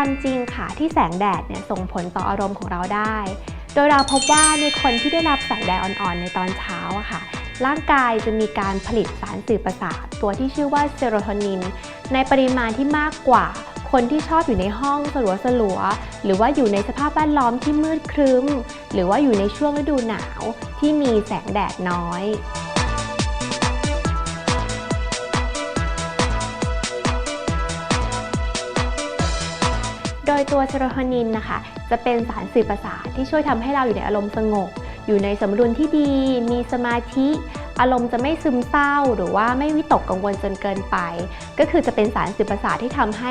ความจริงค่ะที่แสงแดดเนี่ยส่งผลต่ออารมณ์ของเราได้ โดยเราพบว่าในคนที่ได้รับแสงแดดอ่อนๆ ในตอนเช้าอะค่ะ ร่างกายจะมีการผลิตสารสื่อประสาทตัวที่ชื่อว่าเซโรโทนิน ในปริมาณที่มากกว่าคนที่ชอบอยู่ในห้องสลัวสลัวๆหรือว่าอยู่ในสภาพแวดล้อมที่มืดครึ้ม หรือว่าอยู่ในช่วงฤดูหนาวที่มีแสงแดดน้อย ยตัวเซโรโทนินนะคะ จะเป็นสารสื่อประสาทที่ช่วยทำให้เราอยู่ในอารมณ์สงบ อยู่ในสมดุลที่ดี มีสมาธิ อารมณ์จะไม่ซึมเศร้า หรือว่าไม่วิตกกังวลจนเกินไป ก็คือจะเป็นสารสื่อประสาทที่ทำให้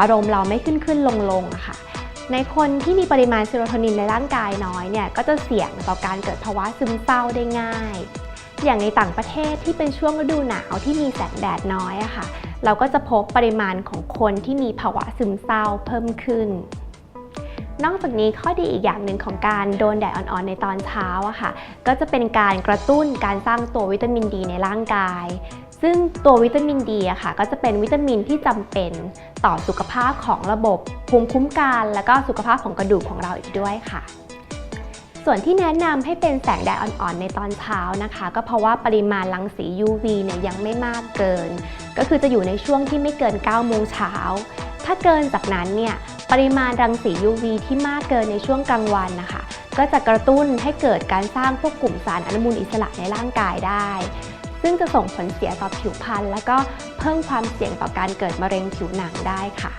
อารมณ์เราไม่ขึ้นขึ้นลงลงะค่ะในคนที่มีปริมาณเซโรโทนินในร่างกายน้อยเนี่ยก็จะเสี่ยงต่อการเกิดภาวะซึมเศร้าได้ง่าย อย่างในต่างประเทศที่เป็นช่วงฤดูหนาวที่มีแสงแดดน้อยอะค่ะ เราก็จะพบปริมาณของคนที่มีภาวะซึมเศร้าเพิ่มขึ้น นอกจากนี้ข้อดีอีกอย่างหนึ่งของการโดนแดดอ่อนๆในตอนเช้าอะค่ะ ก็จะเป็นการกระตุ้นการสร้างตัววิตามินดีในร่างกาย ซึ่งตัววิตามินดีอะค่ะ ก็จะเป็นวิตามินที่จำเป็นต่อสุขภาพของระบบภูมิคุ้มกัน และก็สุขภาพของกระดูกของเราอีกด้วยค่ะ ส่วนที่แนะนำให้เป็นแสงแดดอ่อนๆในตอนเช้านะคะ ก็เพราะว่าปริมาณรังสี UV เนี่ยยังไม่มากเกิน ก็คือจะอยู่ในช่วงที่ไม่เกิน 9 โมงเช้า ถ้าเกินจากนั้นเนี่ยปริมาณรังสี UV ที่มากเกินในช่วงกลางวันนะคะ ก็จะกระตุ้นให้เกิดการสร้างพวกกลุ่มสารอนุมูลอิสระในร่างกายได้ ซึ่งจะส่งผลเสียต่อผิวพรรณและก็เพิ่มความเสี่ยงต่อการเกิดมะเร็งผิวหนังได้ค่ะ